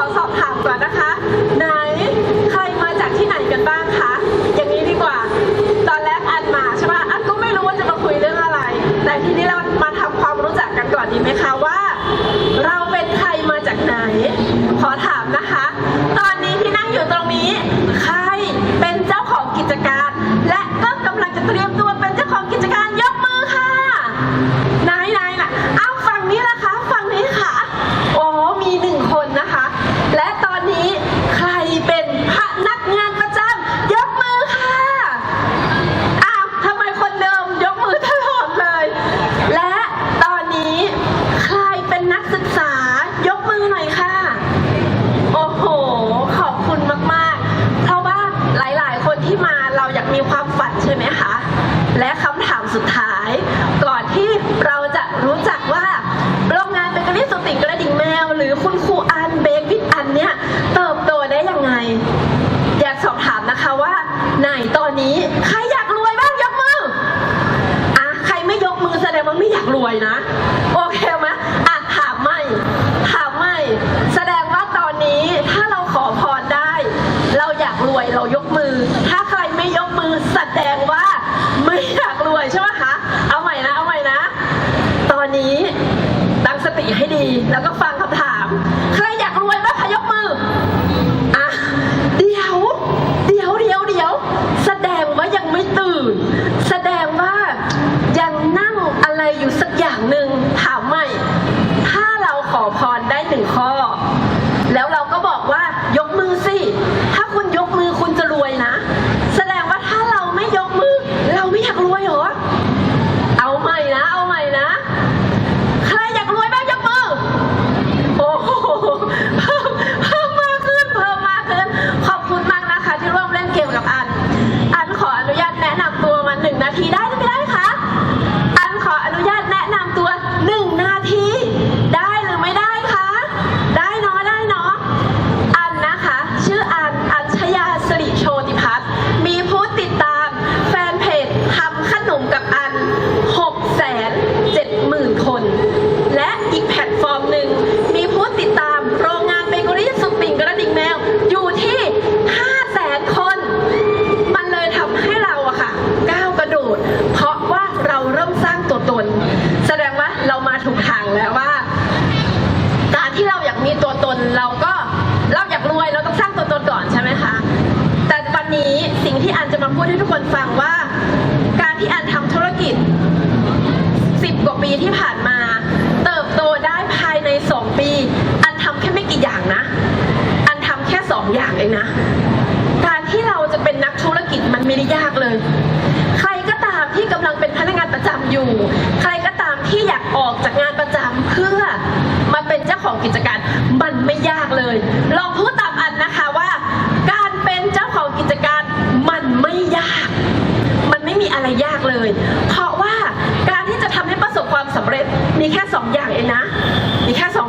ขอสอบถามก่อนนะคะ วยนะ โอเคไหมอะถามไม่ถามไม่ แสดงว่าตอนนี้ถ้าเราขอพรได้ เราอยากรวยเรายกมือ ถ้าใครไม่ยกมือแสดงว่าไม่อยากรวยใช่ไหมคะ เอาใหม่นะ เอาใหม่นะ ตอนนี้ตั้งสติให้ดีแล้วก็ฟัง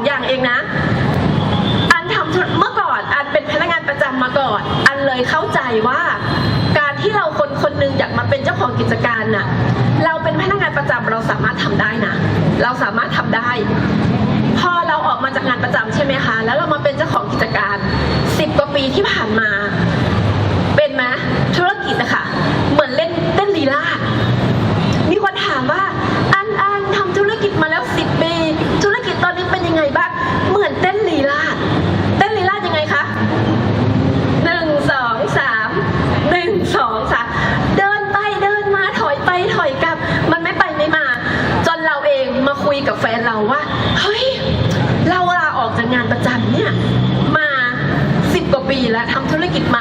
อย่างเองนะ อันทำเมื่อก่อน อันเป็นพนักงานประจำมาก่อน อันเลยเข้าใจว่า การที่เราคนคนนึงอยากมาเป็นเจ้าของกิจการน่ะ เราเป็นพนักงานประจำเราสามารถทำได้นะ เราสามารถทำได้ พอเราออกมาจากงานประจำใช่ไหมคะ แล้วเรามาเป็นเจ้าของกิจการสิบกว่าปีที่ผ่านมา กับแฟนเราว่า เฮ้ย เราลาออกจากงานประจำเนี่ย มาสิบกว่าปีแล้วทำธุรกิจมา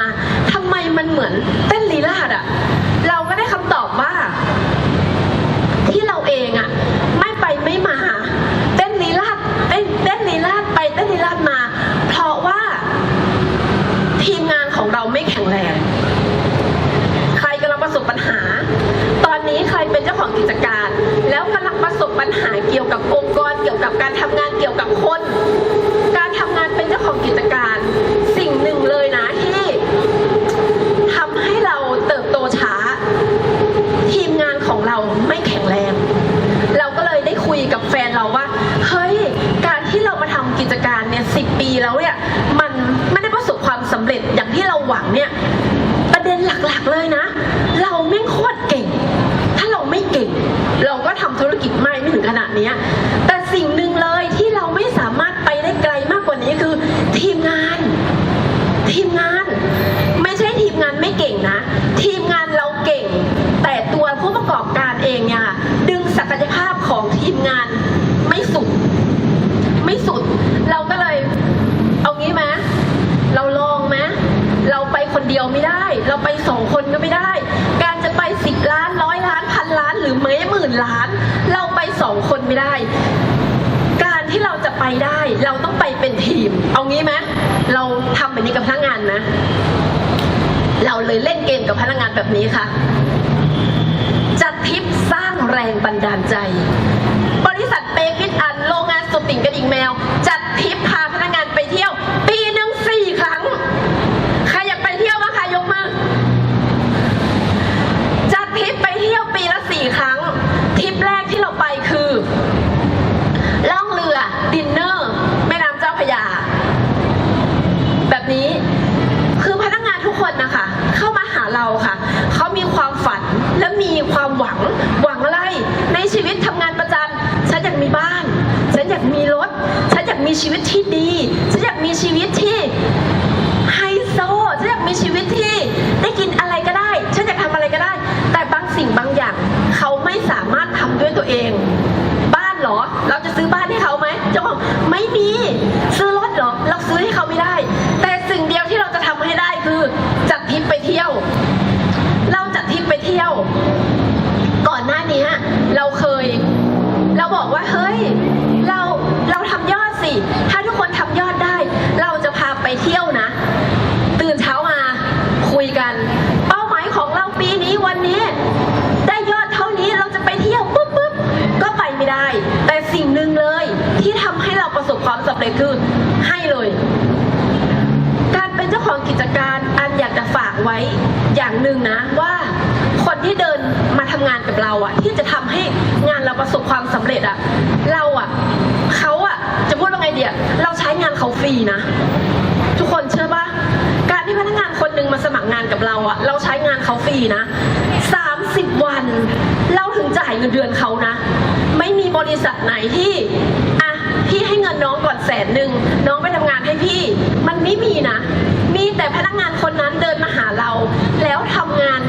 กับการทำงานเกี่ยวกับคน การทำงานเป็นเจ้าของกิจการ สิ่งหนึ่งเลยนะที่ทำให้เราเติบโตช้า ทีมงานของเราไม่แข็งแรง เราก็เลยได้คุยกับแฟนเราว่า เฮ้ย การที่เรามาทำกิจการเนี่ยสิปีแล้วเนี่ย มันไม่ได้ประสบความสำเร็จอย่างที่เราหวังเนี่ยประเด็นหลักๆเลยนะ เราไม่โคตรเก่ง ถ้าเราไม่เก่ง เราก็ทำธุรกิจไม่ไม่ถึงขนาดนี้ ได้ เราต้องไปเป็นทีม เอางี้ไหมเราทำแบบนี้กับพนักงานนะเราเลยเล่นเกมกับพนักงานแบบนี้ค่ะ จัดทิปสร้างแรงบันดาลใจ บริษัทเปกิดอันโรงงานสติงกระดิ่งแมว จัดทิปพา ซื้อบ้านให้เขาไหมจ้องไม่มี ซื้อรถเหรอเราซื้อให้เขาไม่ได้ แต่สิ่งเดียว ไว้อย่างหนึ่งนะว่าคนที่เดินมาทำงานกับเราอะที่จะทำให้งานเราประสบความสำเร็จอะเราอะเขาอะจะพูดว่าไงเดียเราใช้งานเขาฟรีนะ ทุกคนเชื่อปะการที่พนักงานคนหนึ่งมาสมัครงานกับเราอะะเราใช้งานเขาฟรีนะสามสิบวัน เราถึงจ่ายเงินเดือนเขานะ ไม่มีบริษัทไหนที่ พี่ให้เงินน้องก่อนแสนหนึ่งน้องไปทำงานให้พี่ มันไม่มีนะ มีแต่พนักงานคนนั้นเดินมาหาเรา แล้วทำงาน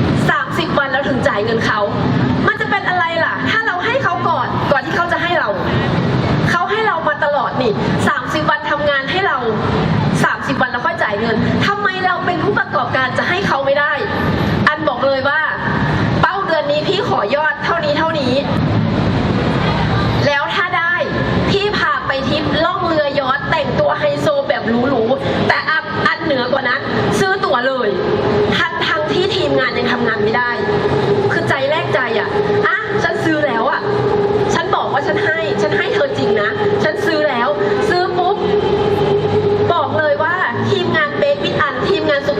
30 วันแล้วถึงจ่ายเงินเขา มันจะเป็นอะไรล่ะ ถ้าเราให้เขาก่อนก่อนที่เขาจะ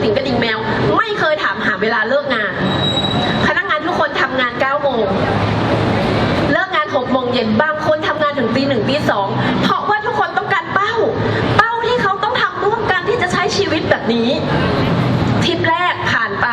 ิงกระดิ่งแมว ไม่เคยถามหาเวลาเลิกงาน พนักงานทุกคนทำงาน9โมงเลิกงานหกโมงเย็นบางคนทำงานถึงตีหนึ่งตีสองเพราะว่าทุกคนต้องการเป้า เป้าที่เขาต้องทำร่วมกันที่จะใช้ชีวิตแบบนี้ทิปแรกผ่านไป